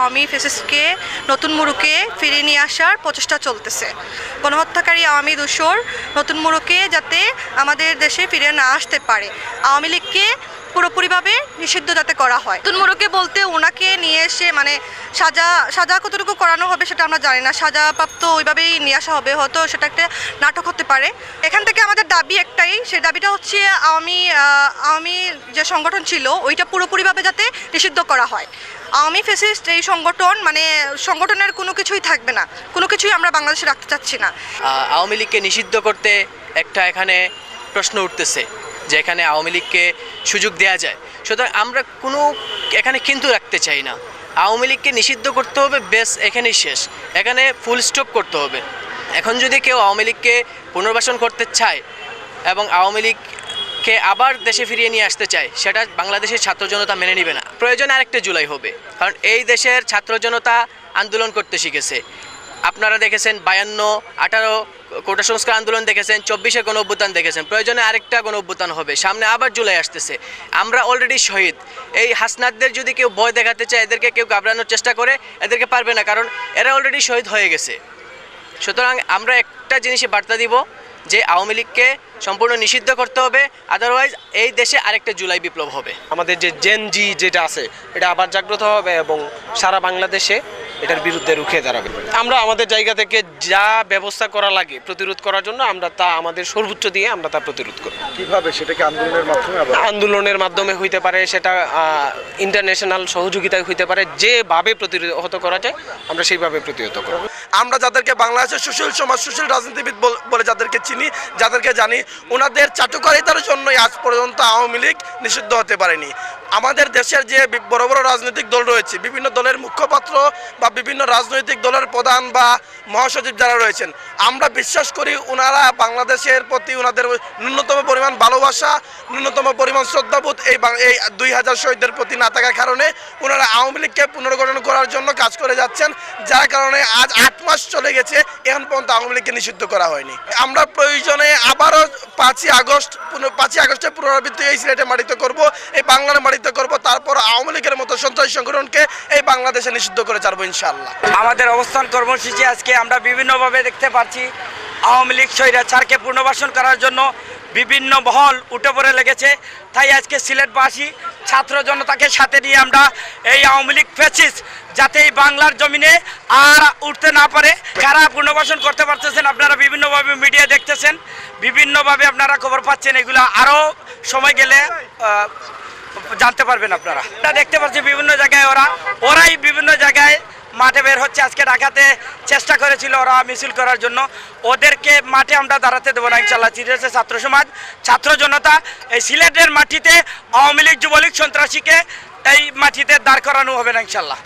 আওয়ামী ফেসিসকে নতুন মুরুকে ফিরিয়ে নিয়ে আসার প্রচেষ্টা চলতেছে। গণহত্যাকারী আওয়ামী দূষর নতুন মুরুকে যাতে আমাদের দেশে ফিরে না আসতে পারে। আওয়ামী লীগকে পুরোপুরিভাবে নিষিদ্ধ যাতে করা হয়। নতুন মুরুকে বলতে ওনাকে নিয়ে এসে মানে সাজা সাজা কতটুকু করানো হবে সেটা আমরা জানি না। সাজাপ্রাপ্ত ওইভাবেই নিয়ে আসা হবে, হয়তো সেটা একটা নাটক হতে পারে। এখান থেকে আমাদের দাবি একটাই, সেই দাবিটা হচ্ছে আওয়ামী আওয়ামী যে সংগঠন ছিল, ওইটা পুরোপুরিভাবে যাতে নিষিদ্ধ করা হয়। আওয়ামী ফেসিস্ট এই সংগঠন মানে সংগঠনের কোনো কিছুই থাকবে না। কোনো কিছুই আমরা বাংলাদেশে রাখতে চাচ্ছি না। আওয়ামী লীগকে নিষিদ্ধ করতে একটা এখানে প্রশ্ন উঠতেছে, যে এখানে আওয়ামী লীগকে সুযোগ দেওয়া যায়। সুতরাং আমরা কোনো এখানে কিন্তু রাখতে চাই না। আওয়ামী লীগকে নিষিদ্ধ করতে হবে বেশ এখানেই শেষ। এখানে ফুল স্টপ করতে হবে। এখন যদি কেউ আওয়ামী লীগকে পুনর্বাসন করতে চায় এবং আওয়ামী লীগকে আবার দেশে ফিরিয়ে নিয়ে আসতে চায়, সেটা বাংলাদেশের ছাত্র জনতা মেনে নিবে না। প্রয়োজনে আরেকটা জুলাই হবে, কারণ এই দেশের ছাত্র জনতা আন্দোলন করতে শিখেছে। আপনারা দেখেছেন বায়ান্ন, আঠারো কোটা সংস্কার আন্দোলন দেখেছেন, চব্বিশে গণ অভ্যুত্থান দেখেছেন, প্রয়োজনে আরেকটা গণ অভ্যুত্থান হবে, সামনে আবার জুলাই আসতেছে। আমরা অলরেডি শহীদ। এই হাসনাদদের যদি কেউ ভয় দেখাতে চায়, এদেরকে কেউ ঘাবড়ানোর চেষ্টা করে, এদেরকে পারবে না, কারণ এরা অলরেডি শহীদ হয়ে গেছে। সুতরাং আমরা একটা জিনিসে বার্তা দিব যে আওয়ামী লীগকে সম্পূর্ণ নিষিদ্ধ করতে হবে আদারওয়াইজ এই দেশে আরেকটা জুলাই বিপ্লব হবে। আমাদের যে জেন জি যেটা আছে এটা আবার জাগ্রত হবে এবং সারা বাংলাদেশে এটার বিরুদ্ধে রুখে দাঁড়াবে। আমরা আমাদের জায়গা থেকে যা ব্যবস্থা করা লাগে প্রতিরোধ করার জন্য আমরা তা আমাদের সর্বোচ্চ দিয়ে আমরা তা প্রতিরোধ করব কীভাবে? সেটাকে আন্দোলনের মাধ্যমে আন্দোলনের মাধ্যমে হইতে পারে সেটা ইন্টারন্যাশনাল সহযোগিতায় হইতে পারে যেভাবে প্রতিহত করা যায় আমরা সেইভাবে প্রতিহত করব। আমরা যাদেরকে বাংলাদেশের সুশীল সমাজ, সুশীল রাজনীতিবিদ বলে যাদেরকে চিনি, যাদেরকে জানি ওনাদের চাটুকারিতার জন্যই আজ পর্যন্ত আওয়ামী লীগ নিষিদ্ধ হতে পারেনি। আমাদের দেশের যে বড় বড় রাজনৈতিক দল রয়েছে, বিভিন্ন দলের মুখপাত্র বা বিভিন্ন রাজনৈতিক দলের প্রধান বা মহাসচিব যারা রয়েছেন, আমরা বিশ্বাস করি ওনারা বাংলাদেশের প্রতি ওনাদের ন্যূনতম পরিমাণ ভালোবাসা, ন্যূনতম পরিমাণ শ্রদ্ধাবোধ এই এই দুই হাজার শহীদদের প্রতি না থাকার কারণে ওনারা আওয়ামী লীগকে পুনর্গঠন করার জন্য কাজ করে যাচ্ছেন, যার কারণে আজ আট মাস চলে গেছে, এখন পর্যন্ত আওয়ামী লীগকে নিষিদ্ধ করা হয়নি। আমরা প্রয়োজনে আবারও পাঁচই আগস্ট পাঁচই আগস্টের পুনরাবৃত্তি এই সিলেটে মাটিতে করব, এই বাংলার মাটিতে করব, তারপর আওয়ামী লীগের মতো সন্ত্রাসী সংগঠনকে এই বাংলাদেশে নিষিদ্ধ করে ছাড়বো ইনশাল্লাহ আমাদের অবস্থান কর্মসূচি আজকে আমরা বিভিন্নভাবে দেখতে পাচ্ছি, আওয়ামী লীগ স্বৈরাচারকে পুনর্বাসন করার জন্য বিভিন্ন মহল উঠে পড়ে লেগেছে। তাই আজকে সিলেটবাসী, ছাত্র জনতাকে সাথে নিয়ে আমরা এই আওয়ামী লীগ ফেসিস যাতে এই বাংলার জমিনে আর উঠতে না পারে কারা পুনর্বাসন করতে পারতেছেন, আপনারা বিভিন্নভাবে মিডিয়া দেখতেছেন। বিভিন্নভাবে আপনারা খবর পাচ্ছেন, এগুলো আরও সময় গেলে জানতে পারবেন আপনারা। দেখতে পাচ্ছি বিভিন্ন জায়গায় ওরা, ওরাই বিভিন্ন জায়গায় মাঠে বের হচ্ছে। আজকে ঢাকাতে চেষ্টা করেছিল ওরা মিছিল করার জন্য। ওদেরকে মাঠে আমরা দাঁড়াতে দেবো না, ইনশাল্লাহ। চিরেছে ছাত্র সমাজ, ছাত্র জনতা, এই সিলেটের মাটিতে আওয়ামী লীগ, যুবলীগ, সন্ত্রাসীকে এই মাটিতে দাঁড় করানো হবে না, ইনশাল্লাহ।